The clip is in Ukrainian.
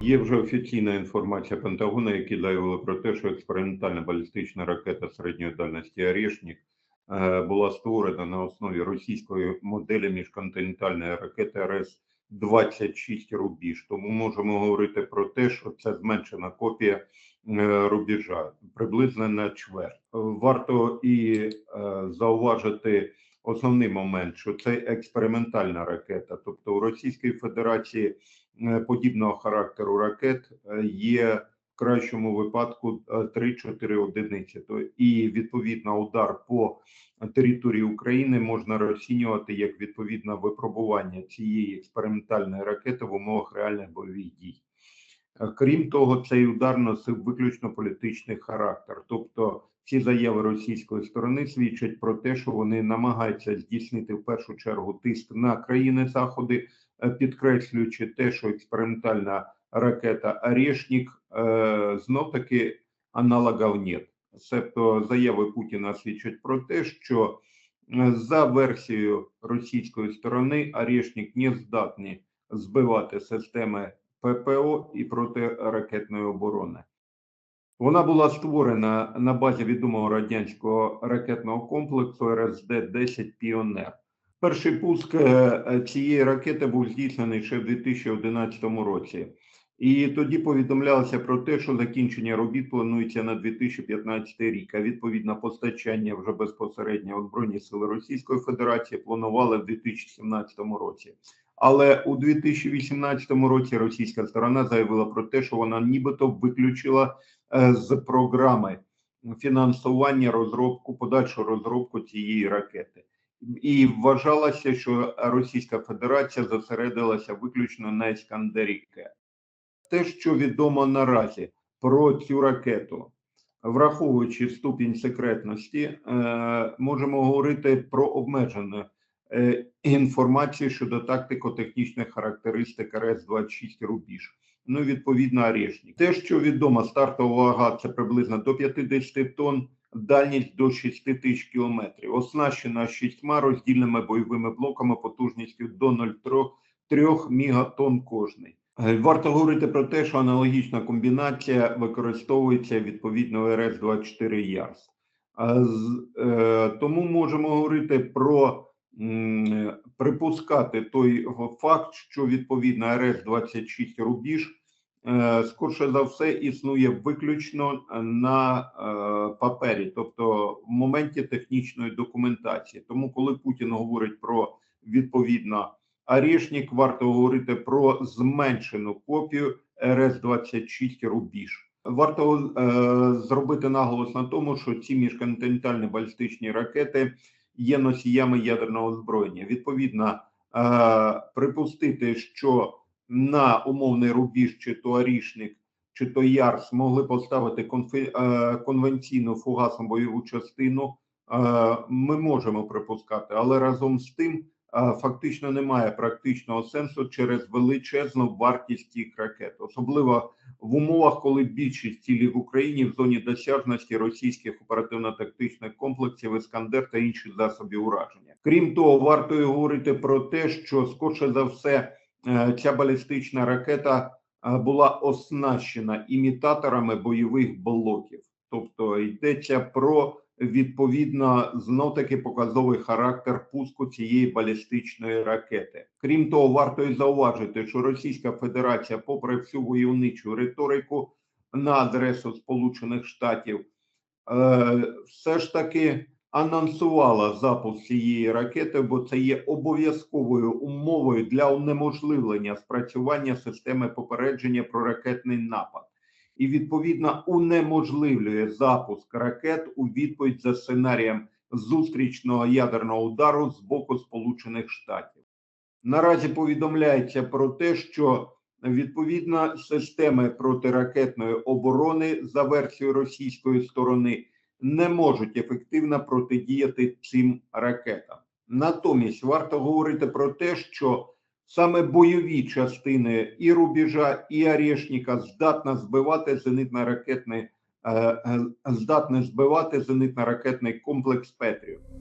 Є вже офіційна інформація Пентагону, які заявили про те, що експериментальна балістична ракета середньої дальності «Орєшнік» е, була створена на основі російської моделі міжконтинентальної ракети РС-26 «Рубіж». Тому можемо говорити про те, що це зменшена копія е, рубіжа, приблизно на чверть. Варто і е, зауважити основний момент, що це експериментальна ракета, тобто у Російської Федерації е, подібного характеру ракет е, є в кращому випадку е, 3-4 одиниці. То і відповідно удар по території України можна розцінювати як відповідне випробування цієї експериментальної ракети в умовах реальних бойових дій. Е, Крім того, цей удар носив виключно політичний характер, тобто ці заяви російської сторони свідчать про те, що вони намагаються здійснити в першу чергу тиск на країни заходи, е, підкреслюючи те, що експериментальна ракета «Орешник» е, знов таки аналогів нет. Себто заяви Путіна свідчать про те, що е, за версією російської сторони «Орешник» не здатні збивати системи ППО і протиракетної оборони. Вона була створена на базі відомого радянського ракетного комплексу РСД-10 Піонер. Перший пуск е, цієї ракети був здійснений ще в 2011 році. І тоді повідомлялося про те, що закінчення робіт планується на 2015 рік. А відповідно постачання вже безпосередньо у Збройні сили Російської Федерації планували в 2017 році. Але у 2018 році російська сторона заявила про те, що вона нібито виключила е, з програми фінансування розробку, подальшу розробку цієї ракети. І вважалося, що Російська Федерація зосередилася виключно на Іскандері. Те, що відомо наразі про цю ракету, враховуючи ступінь секретності, е, можемо говорити про обмежену е, інформацію щодо тактико-технічних характеристик РС-26 Рубіж. Ну, відповідно, Орешник. Те, що відомо, стартова вага це приблизно до 50 тонн, дальність до 6 тисяч кілометрів. Оснащена шістьма роздільними бойовими блоками потужністю до 0,3 мегатонн кожний. Варто говорити про те, що аналогічна комбінація використовується відповідно РС-24 ЯРС. Е, Тому можемо говорити про припускати той факт, що відповідно РС-26 рубіж е, скорше за все існує виключно на е, папері, тобто в моменті технічної документації. Тому, коли Путін говорить про відповідно Орешник, варто говорити про зменшену копію РС-26 рубіж. Варто е, зробити наголос на тому, що ці міжконтинентальні балістичні ракети є носіями ядерного озброєння. Відповідно, е, припустити, що на умовний рубіж, чи то Орішник, чи то Ярс могли поставити е, конвенційну фугасну бойову частину. е, Ми можемо припускати, але разом з тим фактично немає практичного сенсу через величезну вартість цих ракет, особливо в умовах, коли більшість цілі в Україні в зоні досяжності російських оперативно-тактичних комплексів Іскандер та інших засобів ураження. Крім того, варто говорити про те, що скорше за все е, ця балістична ракета е, була оснащена імітаторами бойових блоків, тобто йдеться про відповідно знов таки показовий характер пуску цієї балістичної ракети. Крім того, варто і зауважити, що Російська Федерація, попри всю войовничу риторику на адресу Сполучених Штатів, е, все ж таки анонсувала запуск цієї ракети, бо це є обов'язковою умовою для унеможливлення спрацювання системи попередження про ракетний напад і відповідно унеможливлює запуск ракет у відповідь за сценарієм зустрічного ядерного удару з боку Сполучених Штатів. Наразі повідомляється про те, що відповідно системи протиракетної оборони за версією російської сторони не можуть ефективно протидіяти цим ракетам. Натомість варто говорити про те, що саме бойові частини і рубежа, і Орешника здатна збивати зенитно-ракетний е, е, здатне збивати зенитно-ракетний комплекс Петріот.